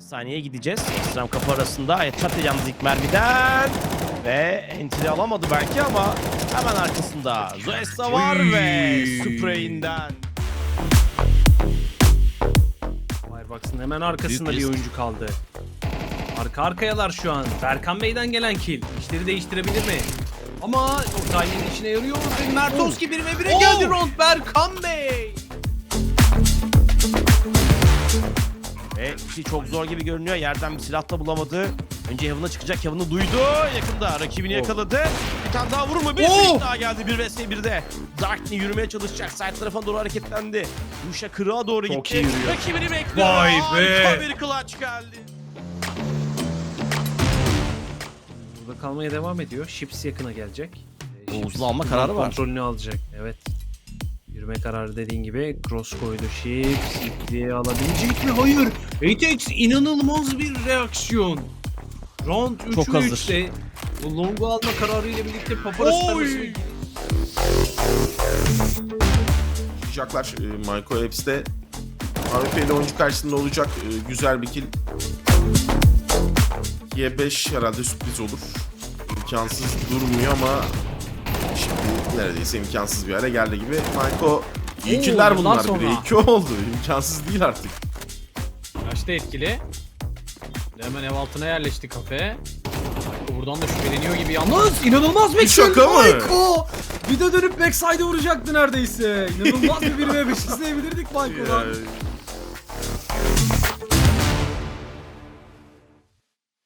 saniyeye gideceğiz. Ekstrem kapı arasında headshot yalnız ilk mermiden. Ve entry alamadı belki ama hemen arkasında Zoesta var ve sprayinden. Firebox'ın hemen arkasında Büyük bir risk. oyuncu kaldı. Arka arkayalar şu an. Berkan Bey'den gelen kill. İşleri değiştirebilir mi? Ama o timing işine yarıyor. Mertovski 1 ve 1'e Oh. geldi round Berkan Bey. Ve işi çok zor gibi görünüyor. Yerden bir silah da bulamadı. Önce Heaven'a çıkacak. Heaven'ı duydu. Yakında rakibini Oh. yakaladı. Bir tane daha vurur mu? Bir Oh. daha geldi. 1 vs 1'de. Darkney yürümeye çalışacak. Side tarafa doğru hareketlendi. Yuşa kırığa doğru Çok gitti. Rakibini bekliyor. Vay be. Harika bir clutch geldi. Burada kalmaya devam ediyor. Ships yakına gelecek. O Ships uzun alma kararı var. Kontrolünü alacak. Evet. Yürüme kararı dediğin gibi cross koydu Ships. İpliğe alabilecek mi? Hayır. ATX inanılmaz bir reaksiyon. Round 3'ü Çok hazır. 3'te bu longu alma kararı ile birlikte paparazzi Oy. tarlasına Yapacaklar. E, Michael Eps'te AWP'li oyuncu karşısında olacak. E, güzel bir kill. Y5 herhalde sürpriz olur. İmkansız durmuyor ama şimdi neredeyse imkansız bir hale geldi gibi. Michael iyi killer bunlar. sonra. Bir de iki oldu. İmkansız değil artık. Da etkili. Hemen ev altına yerleşti kafe. Michael buradan da şüpheleniyor gibi yalnız. inanılmaz bir Şaka mı? Michael! Bir de dönüp backside'e vuracaktı neredeyse. İnanılmaz bir 1 ve 5 izleyebilirdik Michael'dan.